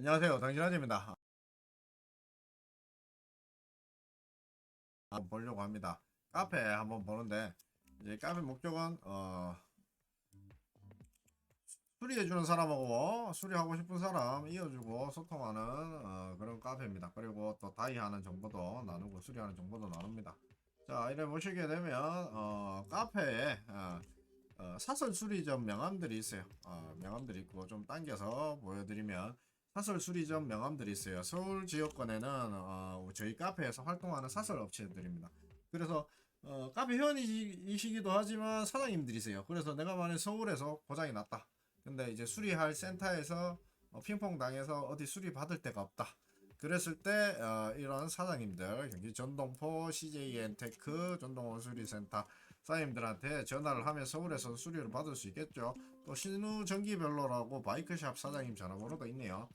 안녕하세요. 당신아재입니다. 한번 보려고 합니다. 카페 한번 보는데 이제 카페 목적은 어 수리해주는 사람하고 수리하고 싶은 사람 이어주고 소통하는 어, 그런 카페입니다. 그리고 또 다이하는 정보도 나누고 수리하는 정보도 나눕니다. 자 이래 보시게 되면 어, 카페에 어, 어, 사설 수리점 명함들이 있어요. 어, 명함들이 있고 좀 당겨서 보여드리면 사설 수리점 명함들이 있어요. 서울 지역권에는 어, 저희 카페에서 활동하는 사설 업체들입니다. 그래서 어, 카페 회원이시기도 하지만 사장님들이세요. 그래서 내가 만약 서울에서 고장이 났다. 근데 이제 수리할 센터에서 어, 핑퐁 당해서 어디 수리 받을 데가 없다. 그랬을 때 어, 이런 사장님들 경기 전동포, CJ엔테크, 전동원 수리센터 사장님들한테 전화를 하면 서울에서 수리를 받을 수 있겠죠. 또 신우 전기별로라고 바이크샵 사장님 전화번호도 있네요.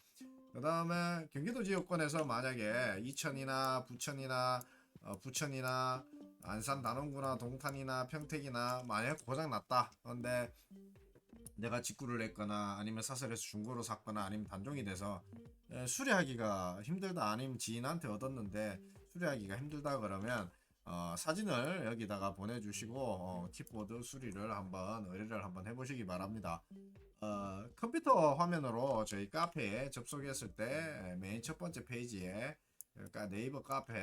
그 다음에 경기도 지역권에서 만약에 이천이나 부천이나 어, 부천이나 안산 단원구나 동탄이나 평택이나 만약 고장 났다. 그런데 내가 직구를 했거나 아니면 사설에서 중고로 샀거나 아니면 단종이 돼서 에, 수리하기가 힘들다 아니면 지인한테 얻었는데 수리하기가 힘들다 그러면 어, 사진을 여기다가 보내주시고 어, 킥보드 수리를 한번 의뢰를 한번 해보시기 바랍니다. 어, 컴퓨터 화면으로 저희 카페에 접속했을 때맨첫 번째 페이지에 그러니까 네이버 카페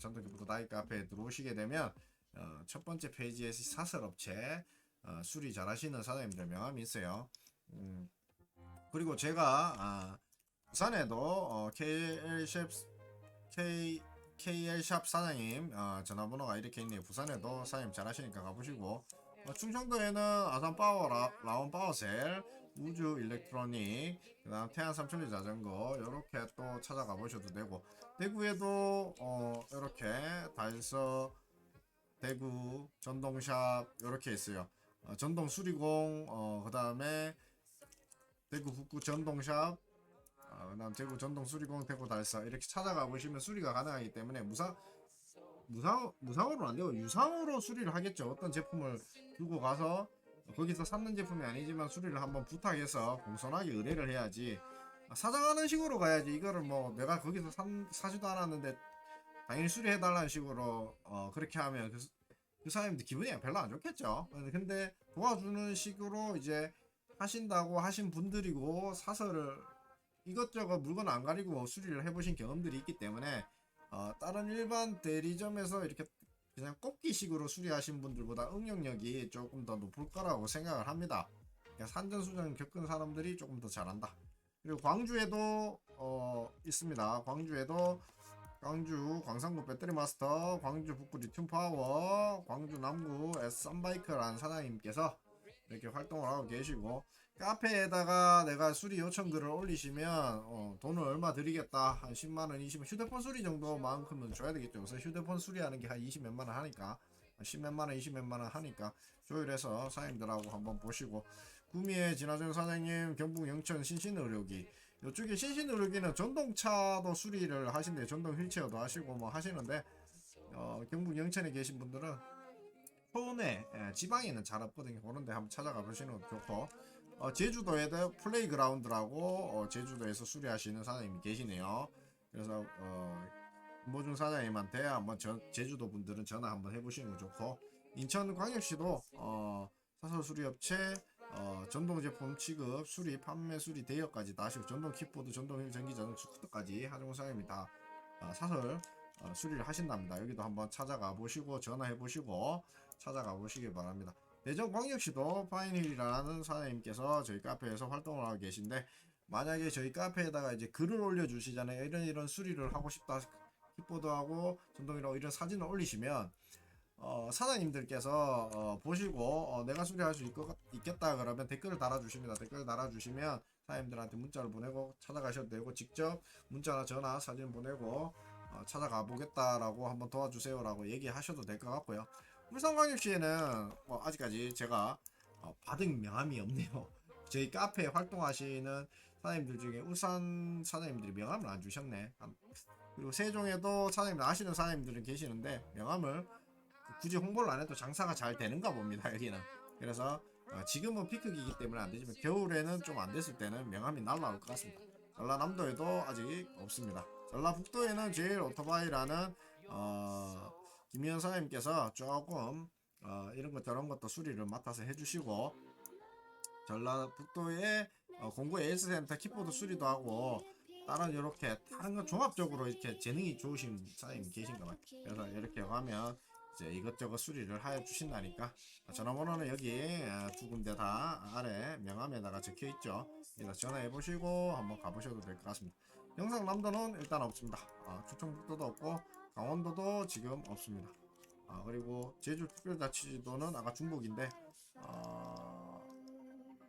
전통기부터 다이 카페에 들어오시게 되면 어, 첫 번째 페이지에 사설업체 어, 수리 잘하시는 사장님들 명함이 있어요. 음, 그리고 제가 아, 부산에도 어, KL샵 K KL샵 사장님 어, 전화번호가 이렇게 있네요. 부산에도 사장님 잘하시니까 가보시고 어, 충청도에는 아산 파워 라, 라온 파워셀 우주 일렉트로닉 그 다음 태안 삼천리 자전거 이렇게 또 찾아가 보셔도 되고 대구에도 어 이렇게 달서 대구 전동샵 이렇게 있어요. 어, 전동 수리공 어 그 다음에 대구 북구 전동샵 어, 그다음 대구 전동 수리공 대구 달서 이렇게 찾아가 보시면 수리가 가능하기 때문에 무상 무상 무상으로는 안 되고 유상으로 수리를 하겠죠. 어떤 제품을 들고 가서 거기서 샀는 제품이 아니지만 수리를 한번 부탁해서 공손하게 의뢰를 해야지 사장하는 식으로 가야지 이거를 뭐 내가 거기서 산, 사지도 않았는데 당연히 수리해 달라는 식으로 어 그렇게 하면 그, 그 사람들 기분이 별로 안 좋겠죠. 근데 도와주는 식으로 이제 하신다고 하신 분들이고 사설을 이것저것 물건 안 가리고 수리를 해보신 경험들이 있기 때문에 어, 다른 일반 대리점에서 이렇게 그냥 꼽기식으로 수리하신 분들보다 응용력이 조금 더 높을 거라고 생각을 합니다. 그러니까 산전수전 겪은 사람들이 조금 더 잘한다. 그리고 광주에도 어, 있습니다. 광주에도 광주 광산구 배터리 마스터, 광주 북구 리튬 파워, 광주 남구 S3 바이크라는 사장님께서 이렇게 활동을 하고 계시고 카페에다가 내가 수리 요청 글을 올리시면 어, 돈을 얼마 드리겠다. 한 10만원 20만 휴대폰 수리 정도만큼은 줘야 되겠죠. 그래서 휴대폰 수리하는 게 한 20 몇만원 하니까. 10 몇만원 20 몇만원 하니까 조율해서 사장님들하고 한번 보시고. 구미의 진화정 사장님 경북 영천 신신의료기. 이쪽에 신신의료기는 전동차도 수리를 하신대요. 전동 휠체어도 하시고 뭐 하시는데 어, 경북 영천에 계신 분들은 초내 예, 지방에는 잘 없거든요. 그런데 한번 찾아가 보시는 것도 좋고 어, 제주도에도 플레이그라운드라고 어, 제주도에서 수리하시는 사장님이 계시네요. 그래서 어, 김보준 사장님한테 한번 전, 제주도 분들은 전화 한번 해보시는 거 좋고 인천광역시도 어, 사설 수리업체 어, 전동 제품 취급, 수리, 판매, 수리, 대여까지 다 하시고 전동 킥보드, 전동 휠, 전기 자동차, 스쿠터까지 하중 사장님이 다 어, 사설 어, 수리를 하신답니다. 여기도 한번 찾아가 보시고 전화해 보시고 찾아가 보시기 바랍니다. 대전광역시도 파인힐이라는 사장님께서 저희 카페에서 활동을 하고 계신데 만약에 저희 카페에다가 이제 글을 올려주시잖아요. 이런 이런 수리를 하고 싶다. 킥보드하고 전동이라고 이런 사진을 올리시면 어, 사장님들께서 어, 보시고 어, 내가 수리할 수 있, 있겠다 그러면 댓글을 달아주십니다. 댓글 달아주시면 사장님들한테 문자를 보내고 찾아가셔도 되고 직접 문자나 전화 사진 보내고 어, 찾아가 보겠다라고 한번 도와주세요라고 얘기하셔도 될 것 같고요. 울산광역 시에는 뭐 아직까지 제가 어, 받은 명함이 없네요. 저희 카페 활동하시는 사장님들 중에 울산 사장님들이 명함을 안 주셨네. 한- 그리고 세종에도 사장님 아시는 사장님들은 계시는데 명함을 굳이 홍보를 안 해도 장사가 잘 되는가 봅니다. 여기는. 그래서 어, 지금은 피크기이기 때문에 안 되지만 겨울에는 좀 안 됐을 때는 명함이 날라올 것 같습니다. 전라남도에도 아직 없습니다. 전라북도에는 제일 오토바이라는 어, 김희연 사장님께서 조금 어, 이런 것 저런 것도 수리를 맡아서 해주시고 전라북도에 어, 공구 에이스센터 키보드 수리도 하고 다른 이렇게 다른 거 종합적으로 이렇게 재능이 좋으신 사장님 계신가 봐요. 그래서 이렇게 가면 이제 이것저것 수리를 하여 주신다니까 전화번호는 여기 아, 두 군데 다 아래 명함에다가 적혀 있죠. 여기다 전화해 보시고 한번 가보셔도 될 것 같습니다. 영상 남도는 일단 없습니다. 아, 충청북도도 없고 강원도도 지금 없습니다. 아, 그리고 제주 특별자치도는 아까 중복인데 아,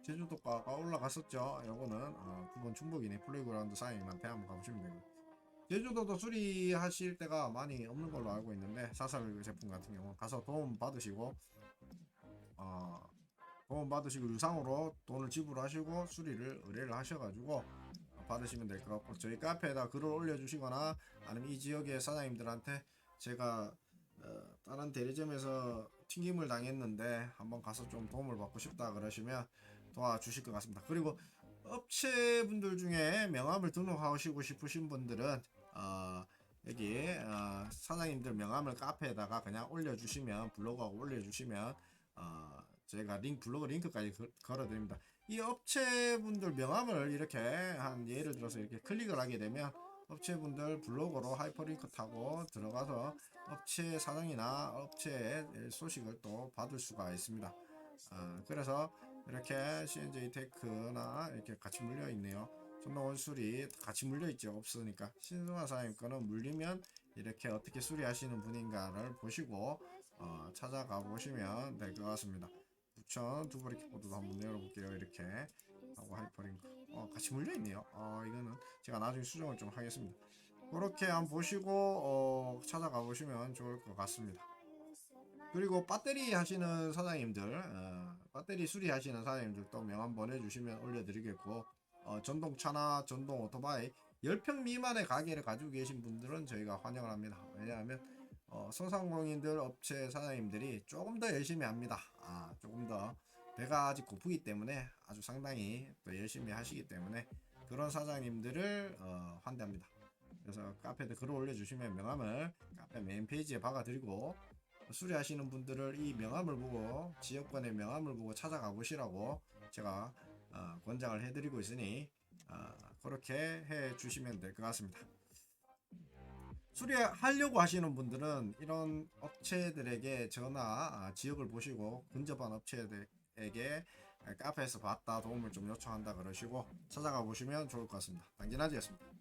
제주도가가 올라갔었죠. 요거는 아, 9번 중복이네. 플레이그라운드 사장님한테 한번 가보시면 되고 제주도도 수리하실 때가 많이 없는 걸로 알고 있는데 사설 제품 같은 경우 가서 도움 받으시고 어, 도움 받으시고 유상으로 돈을 지불하시고 수리를 의뢰를 하셔가지고 받으시면 될 것 같고 저희 카페에다 글을 올려주시거나 아니면 이 지역의 사장님들한테 제가 어, 다른 대리점에서 튕김을 당했는데 한번 가서 좀 도움을 받고 싶다 그러시면 도와주실 것 같습니다. 그리고 업체분들 중에 명함을 등록하시고 싶으신 분들은 어, 여기 어, 사장님들 명함을 카페에다가 그냥 올려주시면 블로그하고 올려주시면 어, 저희가 링 블로그 링크까지 걸- 걸어드립니다. 이 업체분들 명함을 이렇게 한 예를 들어서 이렇게 클릭을 하게 되면 업체분들 블로그로 하이퍼링크 타고 들어가서 업체 사장이나 업체의 소식을 또 받을 수가 있습니다. 아, 그래서 이렇게 CNJ 테크나 이렇게 같이 물려 있네요. 전동원 수리 같이 물려 있죠. 없으니까 신승환 사장님 거는 물리면 이렇게 어떻게 수리하시는 분인가를 보시고 어, 찾아가 보시면 될 것 같습니다. 부천 두버리 키보드도 한번 열어볼게요. 이렇게 하고 하이퍼링크 어, 같이 물려 있네요. 어, 이거는 제가 나중에 수정을 좀 하겠습니다. 그렇게 한번 보시고 어, 찾아가 보시면 좋을 것 같습니다. 그리고 배터리 하시는 사장님들, 어, 배터리 수리하시는 사장님들도 명함 보내주시면 올려드리겠고, 어, 전동차나 전동 오토바이 10평 미만의 가게를 가지고 계신 분들은 저희가 환영을 합니다. 왜냐하면 어, 소상공인들 업체 사장님들이 조금 더 열심히 합니다. 아, 조금 더 배가 아직 고프기 때문에 아주 상당히 또 열심히 하시기 때문에 그런 사장님들을 어, 환대합니다. 그래서 카페에 글을 올려주시면 명함을 카페 메인 페이지에 박아드리고 수리하시는 분들을 이 명함을 보고 지역권의 명함을 보고 찾아가 보시라고 제가 어, 권장을 해드리고 있으니 어, 그렇게 해 주시면 될 것 같습니다. 수리하려고 하시는 분들은 이런 업체들에게 전화 아, 지역을 보시고 근접한 업체들에게 카페에서 봤다 도움을 좀 요청한다 그러시고 찾아가 보시면 좋을 것 같습니다. 당진아지였습니다.